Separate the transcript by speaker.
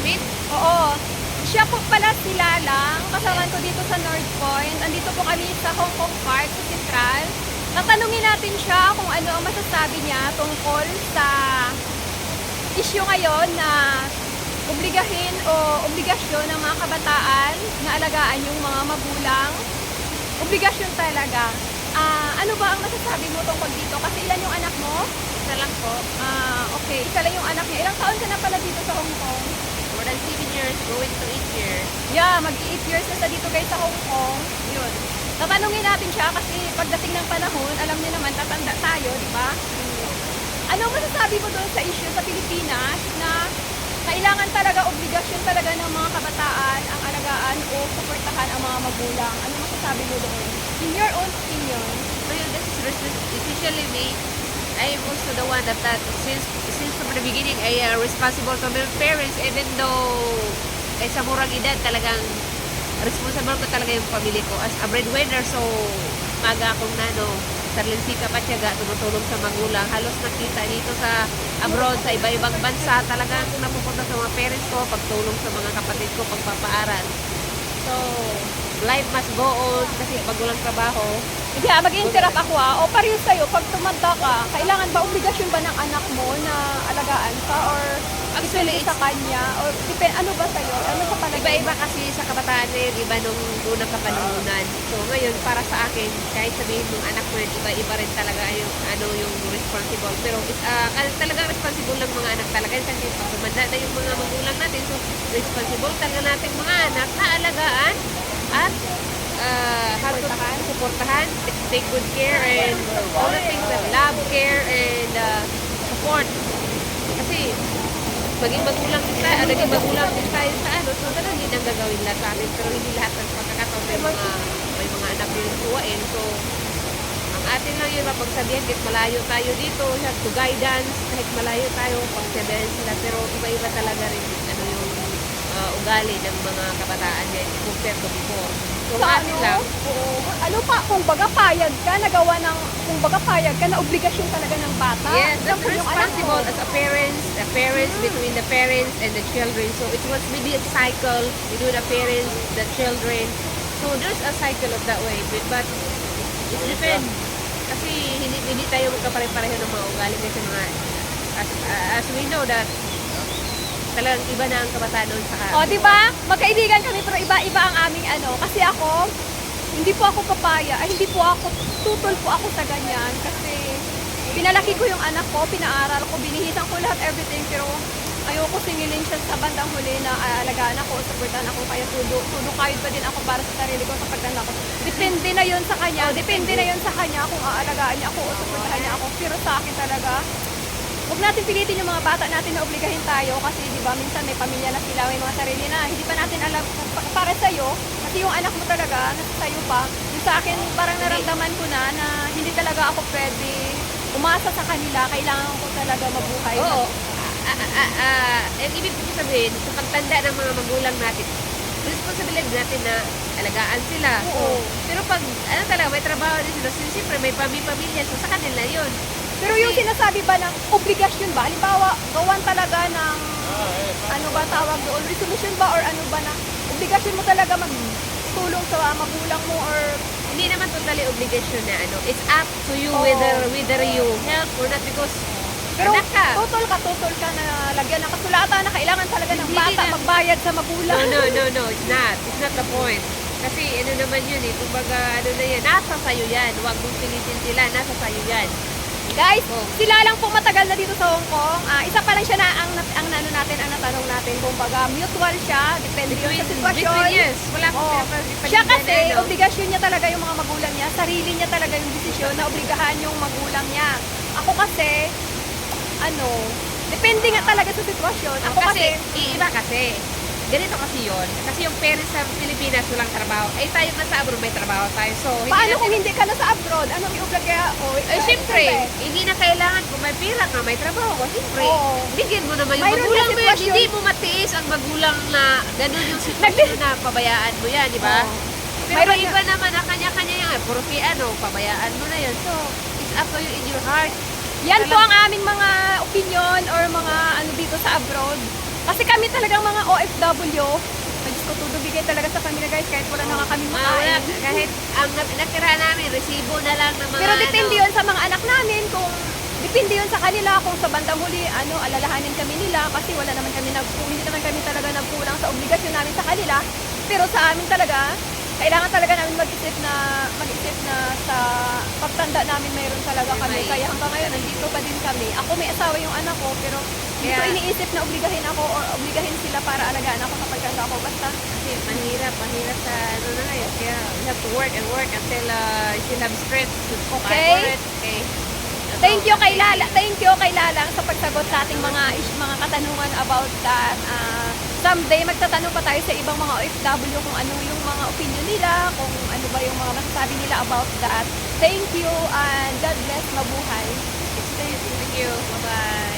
Speaker 1: namin?
Speaker 2: Oo. Siya po pala si Lalang, kasama ko dito sa North Point. Andito po kami sa Hong Kong Park, sa Central. Tatanungin natin siya kung ano ang masasabi niya tungkol sa issue ngayon na obligahin o obligasyon ng mga kabataan na alagaan yung mga magulang. Obligasyon talaga. Ah, ano ba ang masasabi mo tungkol dito? Kasi ilan yung anak mo?
Speaker 1: Isa lang po.
Speaker 2: Ah, okay. Isa lang yung anak niya. Ilang taon ka na pala dito sa Hong Kong?
Speaker 1: Than 7 years, going to 8 years.
Speaker 2: Yeah, mag-8 years na sa dito guys sa Hong Kong. Yun. Tatanungin natin siya kasi pagdating ng panahon, alam niyo naman, tatanda tayo, di ba? Ano ang masasabi mo doon sa issue sa Pilipinas na kailangan talaga, obligasyon talaga ng mga kabataan ang alagaan o suportahan ang mga magulang? Ano masasabi mo doon? In your own opinion.
Speaker 1: Well, this is especially me. I am also the one that, that since since from the beginning I uh, responsible to my parents even though eh, sa murang edad talagang responsible ko talaga yung pamilya ko as a breadwinner. So maga akong nano sarlinsika pa tiyaga tumutulong sa magulang. Halos nakita dito sa abroad sa iba-ibang bansa talagang napupunta sa mga parents ko pagtulong sa mga kapatid ko pagpapaaral so life must go on kasi pag walang trabaho
Speaker 2: Hindi, ah, mag-interrupt ako ah. O pareho sa'yo, pag tumanda ka, kailangan ba, obligasyon ba ng anak mo na alagaan ka? Or
Speaker 1: Actually,
Speaker 2: sa kanya? Or depend, ano ba sa'yo? Ano sa palagay?
Speaker 1: Iba-iba kasi sa kabataan ngayon, iba nung unang kapanunan. So ngayon, para sa akin, kahit sabihin mong anak mo yun, iba-iba rin talaga yung responsible. Pero uh, talagang responsible ng mga anak talaga. Kasi pag tumanda na yung mga magulang natin, so responsible talaga natin mga anak na alagaan at uh, how to supportahan, take good care, and all the things that love, care, and uh, support. Kasi maging magulang din tayo, naging magulang din tayo sa ano, so talagang hindi nang gagawin lahat sa amin, pero hindi lahat ng pagkakataon may mga, may mga anak din tuwain, so ang atin lang yun, mapagsabihan, kahit malayo tayo dito, have to guidance, kahit malayo tayo, pagsabihan sila, pero iba-iba talaga rin, ano yung uh, ugali ng mga kabataan ngayon, compared to before. So,
Speaker 2: Sa
Speaker 1: atin
Speaker 2: ano?
Speaker 1: lang,
Speaker 2: Oo. ano pa, kung baga payag ka, nagawa ng, kung baga payag ka, na obligasyon talaga ng bata.
Speaker 1: Yes, that's responsible as a parents, the parents between the parents and the children. So it was maybe a cycle between the parents, the children. So there's a cycle of that way. But, but it depends. Kasi hindi, hindi tayo magkapare-pareho ng mga ugali kasi mga as, as we know that talagang iba na ang kabataan noon sa
Speaker 2: O, di ba? Magkaibigan kami pero iba-iba ang aming ano. Kasi ako, hindi po ako papaya, ay hindi po ako, tutol po ako sa ganyan. Kasi pinalaki ko yung anak ko, pinaaral ko, binihisan ko lahat everything. Pero ayoko singilin siya sa bandang huli na aalagaan ako, supportan ako, kaya tudo, tudo kahit pa din ako para sa sarili ko sa pagtanda ko. Depende na yun sa kanya, depende na yun sa kanya kung aalagaan niya ako o supportahan niya ako. Pero sa akin talaga, Huwag natin pilitin yung mga bata natin na obligahin tayo kasi di ba minsan may pamilya na sila, may mga sarili na. Hindi pa natin alam para sa'yo, kasi yung anak mo talaga, nasa sa'yo pa. Yung sa akin, parang naramdaman ko na na hindi talaga ako pwede umasa sa kanila. Kailangan ko talaga mabuhay.
Speaker 1: Oo. Ah, ah, ah, ang ibig ko sabihin, sa pagtanda ng mga magulang natin, responsibilidad natin na alagaan sila.
Speaker 2: Oo.
Speaker 1: Pero pag, ano talaga, may trabaho din sila, siyempre may pamilya, so sa kanila yun.
Speaker 2: Pero yung sinasabi ba ng obligasyon ba? Halimbawa, gawan talaga ng ano ba tawag doon? Resolution ba or ano ba na obligasyon mo talaga magtulong sa magulang mo or
Speaker 1: Hindi naman totally obligation na ano, it's up to you
Speaker 2: Oo.
Speaker 1: whether whether you help or not because
Speaker 2: Pero
Speaker 1: anak ka.
Speaker 2: tutol ka, tutol ka na lagyan ng kasulatan na kailangan talaga ng
Speaker 1: Hindi
Speaker 2: bata
Speaker 1: na-
Speaker 2: magbayad sa
Speaker 1: No,
Speaker 2: magulang.
Speaker 1: no, no, no, it's not. It's not the point. Kasi ano naman yun eh, kumbaga ano na yan, nasa sayo yan. Huwag mong pilitin sila, nasa sayo yan.
Speaker 2: Guys,
Speaker 1: Oh.
Speaker 2: sila lang po matagal na dito sa Hong Kong. Ah, isa pa lang siya na ang, ang ano natin, ang natanong natin. Kumbaga, mutual siya. Depende yun sa sitwasyon.
Speaker 1: between yes, wala akong
Speaker 2: Oo.
Speaker 1: pinapalitan
Speaker 2: Siya kasi,
Speaker 1: ano.
Speaker 2: obligasyon niya talaga yung mga magulang niya. Sarili niya talaga yung desisyon na obligahan yung magulang niya. Ako kasi, ano, depende nga talaga sa sitwasyon. Ako
Speaker 1: kasi,
Speaker 2: kasi,
Speaker 1: iiba kasi. Ganito kasi yon Kasi yung parents sa Pilipinas walang trabaho. Eh tayo na sa abroad may trabaho tayo. So, hindi
Speaker 2: paano kung hindi ka na sa abroad? Anong iobligaya? O,
Speaker 1: Eh, syempre, hindi na kailangan kung may pera ka, may trabaho ka, syempre.
Speaker 2: Oo.
Speaker 1: Bigyan mo naman yung
Speaker 2: Mayroon
Speaker 1: magulang
Speaker 2: na
Speaker 1: mo yan.
Speaker 2: sitwasyon.
Speaker 1: Hindi mo matiis ang magulang na ganun yung sitwasyon na pabayaan mo yan, di ba?
Speaker 2: Oo.
Speaker 1: Pero
Speaker 2: Mayroon
Speaker 1: may iba naman na kanya-kanya yan. Puro si ano, pabayaan mo na yan. So, it's up to you in your heart.
Speaker 2: Yan po ang aming mga opinion or mga ano dito sa abroad. Kasi kami talagang mga OFW, ay Diyos ko, tudubigay talaga sa kanila guys kahit wala na nga kami
Speaker 1: Ah, wala,
Speaker 2: makain.
Speaker 1: kahit ang nat- natira namin, resibo na lang ng mga
Speaker 2: Pero depende
Speaker 1: ano.
Speaker 2: yun sa mga anak namin kung depende yun sa kanila kung sa bandang huli ano alalahanin kami nila kasi wala naman kami nag hindi naman kami talaga nagkulang sa obligasyon namin sa kanila. Pero sa amin talaga kailangan talaga namin mag-isip na mag-isip na sa pagtanda namin mayroon talaga kami.
Speaker 1: May-
Speaker 2: Kaya hanggang ngayon nandito pa din kami. Ako may asawa yung anak ko pero hindi ko
Speaker 1: Kaya-
Speaker 2: iniisip na obligahin ako or obligahin sila para alagaan ako kapag tanda ako. Basta
Speaker 1: Kasi mahirap, mahirap sa ano na ngayon. Kaya we have to work and work until uh, you have strength to fight
Speaker 2: Okay.
Speaker 1: for it. Okay.
Speaker 2: Thank you kay Lala. Thank you kay Lalang sa pagsagot sa ating mga mga katanungan about that. Ah, someday magtatanong pa tayo sa ibang mga OFW kung ano yung mga opinion nila, kung ano ba yung mga masasabi nila about that. Thank you and God bless. Mabuhay.
Speaker 1: Thank you. Bye-bye.